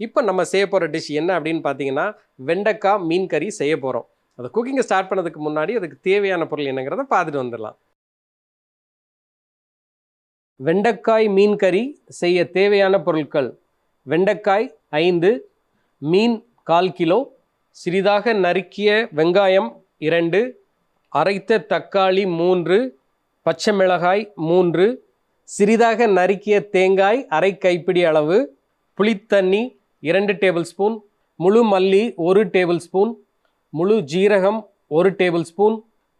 இப்போ நம்ம செய்ய போகிற டிஷ் என்ன அப்படின்னு பார்த்தீங்கன்னா வெண்டைக்காய் மீன் கறி செய்ய போகிறோம் அதை குக்கிங்கை ஸ்டார்ட் பண்ணதுக்கு முன்னாடி அதுக்கு தேவையான பொருள் என்னங்கிறத பார்த்துட்டு வந்துடலாம். வெண்டைக்காய் மீன் கறி செய்ய தேவையான பொருட்கள். வெண்டைக்காய் ஐந்து மீன் கால் கிலோ சிறிதாக நறுக்கிய வெங்காயம் இரண்டு அரைத்த தக்காளி மூன்று பச்சை மிளகாய் மூன்று சிறிதாக நறுக்கிய தேங்காய் அரை கைப்பிடி அளவு புளித்தண்ணி இரண்டு டேபிள் ஸ்பூன் முழு மல்லி ஒரு டேபிள் ஸ்பூன் முழு ஜீரகம் ஒரு டேபிள் ஸ்பூன்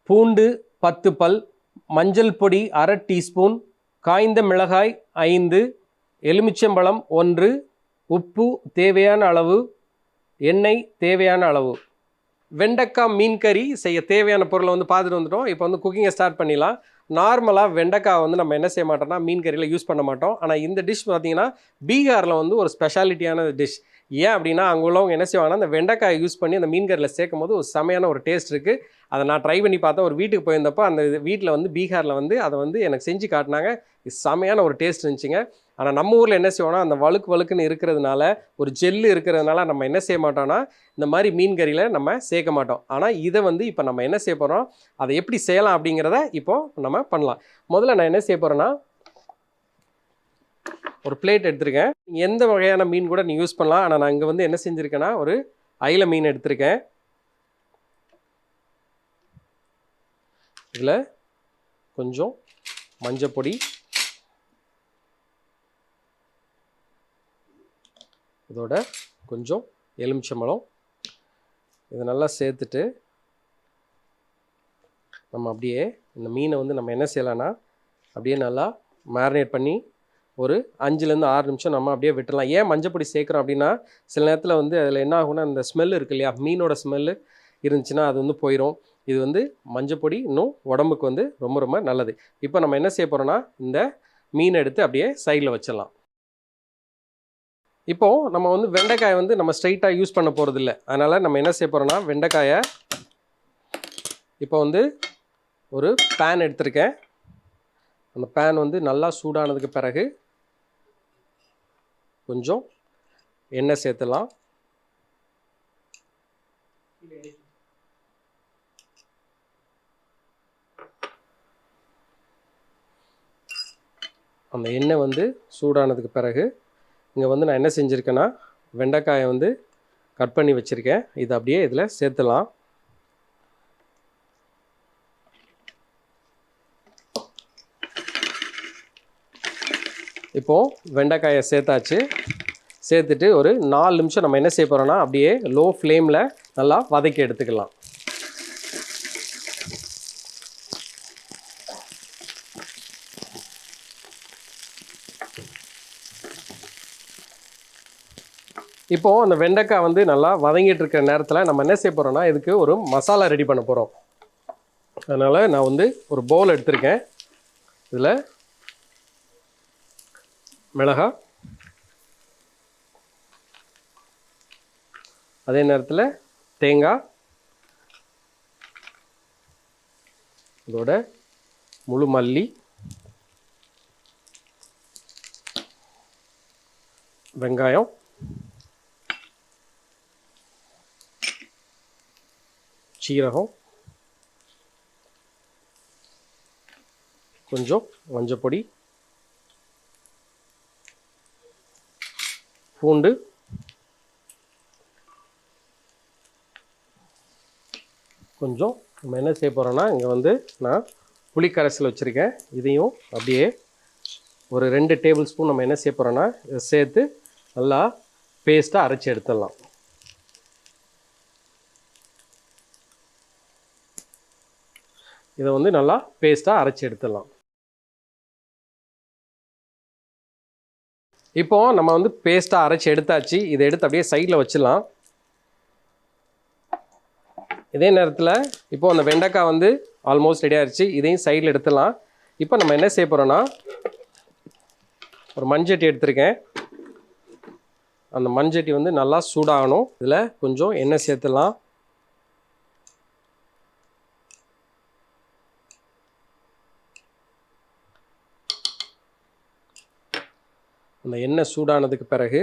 பூண்டு பத்து பல் மஞ்சள் பொடி அரை டீஸ்பூன் காய்ந்த மிளகாய் ஐந்து எலுமிச்சம்பழம் ஒன்று உப்பு தேவையான அளவு எண்ணெய் தேவையான அளவு. வெண்டைக்காய் மீன் கறி செய்ய தேவையான பொருளை வந்து பார்த்துட்டு வந்துட்டோம். இப்போ வந்து குக்கிங்கை ஸ்டார்ட் பண்ணிடலாம். நார்மலாக வெண்டைக்காய் வந்து நம்ம என்ன செய்ய மாட்டோம்னா மீன் கறியில் யூஸ் பண்ண மாட்டோம். ஆனால் இந்த டிஷ் பார்த்தீங்கன்னா பீகாரில் வந்து ஒரு ஸ்பெஷாலிட்டியான டிஷ் ஏன் அப்படின்னா அங்கே உள்ளவங்க என்ன செய்வாங்கன்னா அந்த வெண்டைக்காயை யூஸ் பண்ணி அந்த மீன் கறியில் சேர்க்கும் போது ஒரு செமையான ஒரு டேஸ்ட் இருக்குது அதை நான் ட்ரை பண்ணி பார்த்தேன். ஒரு வீட்டுக்கு போயிருந்தப்போ அந்த வீட்டில் வந்து பீகாரில் வந்து அதை வந்து எனக்கு செஞ்சு காட்டினாங்க. செமையான ஒரு டேஸ்ட் இருந்துச்சுங்க. ஆனால் நம்ம ஊரில் என்ன செய்வோம்னா அந்த வழுக்கு வழுக்குன்னு இருக்கிறதுனால ஒரு ஜெல்லு இருக்கிறதுனால நம்ம என்ன செய்ய மாட்டோம்னா இந்த மாதிரி மீன் கறியில் நம்ம சேர்க்க மாட்டோம். ஆனால் இதை வந்து இப்போ நம்ம என்ன செய்ய போகிறோம் அதை எப்படி செய்யலாம் அப்படிங்கிறத இப்போ நம்ம பண்ணலாம். முதல்ல நான் என்ன செய்ய போகிறேன்னா ஒரு பிளேட் எடுத்திருக்கேன். எந்த வகையான மீன் கூட நீங்கள் யூஸ் பண்ணலாம். ஆனால் நான் இங்கே வந்து என்ன செஞ்சுருக்கேன்னா ஒரு அயில மீன் எடுத்திருக்கேன். இதில் கொஞ்சம் மஞ்சப்பொடி இதோட கொஞ்சம் எலுமிச்சம்பழம். இதை நல்லா சேர்த்துட்டு நம்ம அப்படியே இந்த மீனை வந்து நம்ம என்ன செய்யலாம்னா அப்படியே நல்லா மேரினேட் பண்ணி ஒரு அஞ்சுலேருந்து ஆறு நிமிஷம் நம்ம அப்படியே விட்டுடலாம் ஏன் மஞ்சப்பொடி சேர்க்குறோம் அப்படின்னா சில நேரத்தில் வந்து அதில் என்ன ஆகும்னா அந்த ஸ்மெல் இருக்கு இல்லையா? மீனோட ஸ்மெல்லு இருந்துச்சுன்னா அது வந்து போயிடும் இது வந்து மஞ்சப்பொடி இன்னும் உடம்புக்கு வந்து ரொம்ப ரொம்ப நல்லது. இப்போ நம்ம என்ன செய்ய போகிறோம்னா இந்த மீனை எடுத்து அப்படியே சைடில் வச்சிடலாம். இப்போது நம்ம வந்து வெண்டைக்காயை வந்து நம்ம ஸ்ட்ரைட்டாக யூஸ் பண்ண போகிறது இல்லை அதனால் நம்ம என்ன செய்ய போகிறோம்னா வெண்டைக்காயை இப்போ வந்து ஒரு பேன் எடுத்திருக்கேன். அந்த பேன் வந்து நல்லா சூடானதுக்கு பிறகு கொஞ்சம் எண்ணெய் சேர்த்துலாம். அந்த எண்ணெய் வந்து சூடானதுக்கு பிறகு இங்கே வந்து நான் என்ன செஞ்சுருக்கேன்னா வெண்டைக்காயை வந்து கட் பண்ணி வச்சுருக்கேன். இதை அப்படியே இதில் சேர்த்துலாம். இப்போது வெண்டைக்காயை சேர்த்தாச்சு. சேர்த்துட்டு ஒரு நாலு நிமிஷம் நம்ம என்ன செய்ய போகிறோன்னா அப்படியே லோ ஃப்ளேமில் நல்லா வதக்கி எடுத்துக்கலாம். இப்போது அந்த வெண்டைக்காய் வந்து நல்லா வதங்கிட்டு இருக்கிற நேரத்தில் நம்ம என்ன செய்ய போகிறோம்னா இதுக்கு ஒரு மசாலா ரெடி பண்ண போகிறோம் அதனால் நான் வந்து ஒரு பவுல் எடுத்திருக்கேன். இதில் மிளகா அதே நேரத்தில் தேங்காய். இதோட முழு மல்லி. வெங்காயம். சீரகம். கொஞ்சம் மஞ்சப்பொடி. பூண்டு. கொஞ்சம் நம்ம என்ன செய்ய போகிறோன்னா இங்கே வந்து நான் புளிக்கரைசல் வச்சுருக்கேன். இதையும் அப்படியே ஒரு ரெண்டு டேபிள் ஸ்பூன் நம்ம என்ன செய்ய போகிறோன்னா சேர்த்து நல்லா பேஸ்ட்டாக அரைச்சி எடுத்துடலாம். இதை வந்து நல்லா பேஸ்ட்டாக அரைச்சி எடுத்துடலாம். இப்போ நம்ம வந்து பேஸ்ட்டாக அரைச்சி எடுத்தாச்சு. இதை எடுத்து அப்படியே சைடில் வச்சிடலாம். இதே நேரத்தில் இப்போ அந்த வெண்டைக்காய் வந்து ஆல்மோஸ்ட் ரெடி ஆயிடுச்சு இதையும் சைடில் எடுத்துடலாம். இப்போ நம்ம என்ன செய்ய போகிறோன்னா ஒரு மண்சட்டி எடுத்திருக்கேன். அந்த மண்சட்டி வந்து நல்லா சூடாகணும். இதில் கொஞ்சம் எண்ணெய் சேர்த்துடலாம். அந்த எண்ணெய் சூடானதுக்கு பிறகு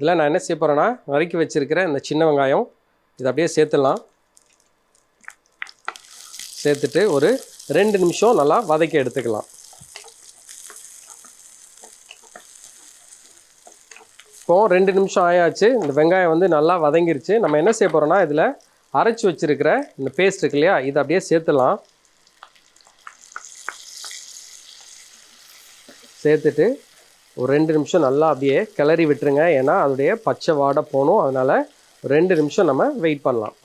இதெல்லாம் நான் என்ன செய்ய போகிறேன்னா நறுக்கி வச்சிருக்கிற இந்த சின்ன வெங்காயம் இதை அப்படியே சேர்த்துடலாம். சேர்த்துட்டு ஒரு ரெண்டு நிமிஷம் நல்லா வதக்கி எடுத்துக்கலாம். இப்போ ரெண்டு நிமிஷம் ஆயாச்சு இந்த வெங்காயம் வந்து நல்லா வதங்கிருச்சு. நம்ம என்ன செய்ய போகிறோன்னா இதில் அரைச்சி வச்சிருக்கிற இந்த பேஸ்ட் இருக்கு இல்லையா இதை அப்படியே சேர்த்துலாம் சேர்த்துட்டு ஒரு ரெண்டு நிமிஷம் நல்லா அப்படியே கிளறி விட்டுருங்க. ஏன்னா அதோடைய பச்சை வாடை போகணும். அதனால் ரெண்டு நிமிஷம் நம்ம வெயிட் பண்ணலாம்.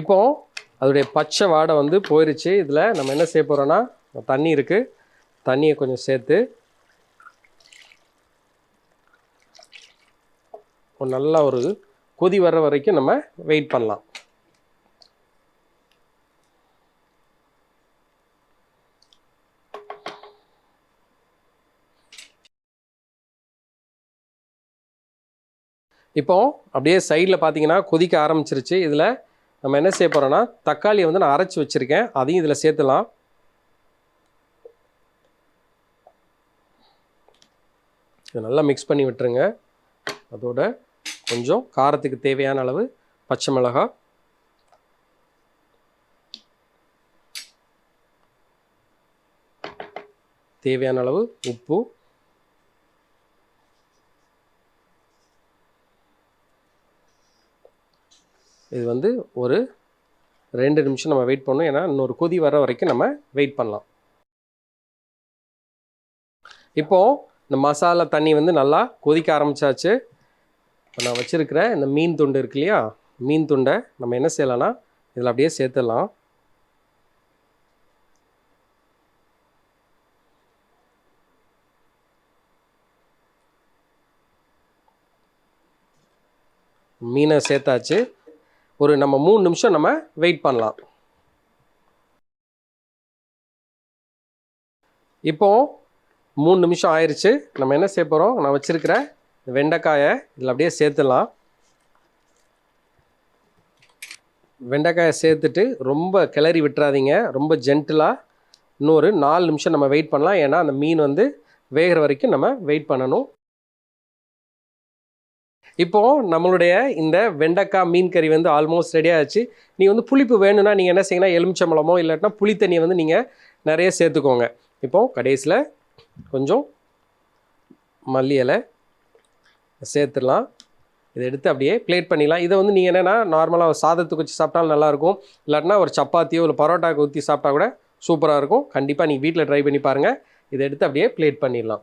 இப்போ அதோடைய பச்சை வாடை வந்து போயிருச்சு. இதில் நம்ம என்ன செய்ய போகிறோன்னா தண்ணி இருக்குது தண்ணியை கொஞ்சம் சேர்த்து ஒரு நல்ல ஒரு கொதி வர்ற வரைக்கும் நம்ம வெயிட் பண்ணலாம். இப்போ அப்படியே சைடில் பார்த்தீங்கன்னா கொதிக்க ஆரம்பிச்சிருச்சு. இதில் நம்ம என்ன செய்ய போகிறோன்னா தக்காளியை வந்து நான் அரைச்சி வச்சுருக்கேன். அதையும் இதில் சேர்த்துலாம். இதை நல்லா மிக்ஸ் பண்ணி விட்டுருங்க. அதோட கொஞ்சம் காரத்துக்கு தேவையான அளவு பச்சை மிளகா. தேவையான அளவு உப்பு. இது வந்து ஒரு ரெண்டு நிமிஷம் நம்ம வெயிட் பண்ணணும். ஏன்னா இன்னொரு கொதி வர வரைக்கும் நம்ம வெயிட் பண்ணலாம். இப்போது இந்த மசாலா தண்ணி வந்து நல்லா கொதிக்க ஆரம்பித்தாச்சு இப்போ நான் வச்சுருக்கிற இந்த மீன் துண்டு இருக்கு இல்லையா? மீன் துண்டை நம்ம என்ன செய்யலாம்னா இதில் அப்படியே சேர்த்துடலாம். மீனை சேர்த்தாச்சு. ஒரு நம்ம மூணு நிமிஷம் நம்ம வெயிட் பண்ணலாம். இப்போ மூணு நிமிஷம் ஆயிடுச்சு நம்ம என்ன செய்ய போகிறோம் நான் வச்சுருக்கிற வெண்டைக்காயை இதில் அப்படியே சேர்த்துடலாம். வெண்டைக்காயை சேர்த்துட்டு ரொம்ப கிளறி விட்டுறாதீங்க. ரொம்ப ஜென்டிலாக இன்னொரு நாலு நிமிஷம் நம்ம வெயிட் பண்ணலாம். ஏன்னா அந்த மீன் வந்து வேகிற வரைக்கும் நம்ம வெயிட் பண்ணணும். இப்போது நம்மளுடைய இந்த வெண்டைக்காய் மீன் கறி வந்து ஆல்மோஸ்ட் ரெடி ஆச்சு நீங்கள் வந்து புளிப்பு வேணும்னா நீங்கள் என்ன செய்யணும் எலுமிச்சம்பழமோ இல்லாட்டினா புளி தண்ணியை வந்து நீங்கள் நிறைய சேர்த்துக்கோங்க. இப்போது கடைசியில் கொஞ்சம் மல்லி இலை சேர்த்துடலாம். இதை எடுத்து அப்படியே பிளேட் பண்ணிடலாம். இதை வந்து நீங்கள் என்னென்னா நார்மலாக சாதத்துக்கு வச்சு சாப்பிட்டாலும் நல்லாயிருக்கும் இல்லாட்டினா ஒரு சப்பாத்தியோ இல்லை பரோட்டாவுக்கு ஊற்றி சாப்பிட்டா கூட சூப்பராக இருக்கும். கண்டிப்பாக நீங்கள் வீட்டில் ட்ரை பண்ணி பாருங்கள் இதை எடுத்து அப்படியே பிளேட் பண்ணிடலாம்.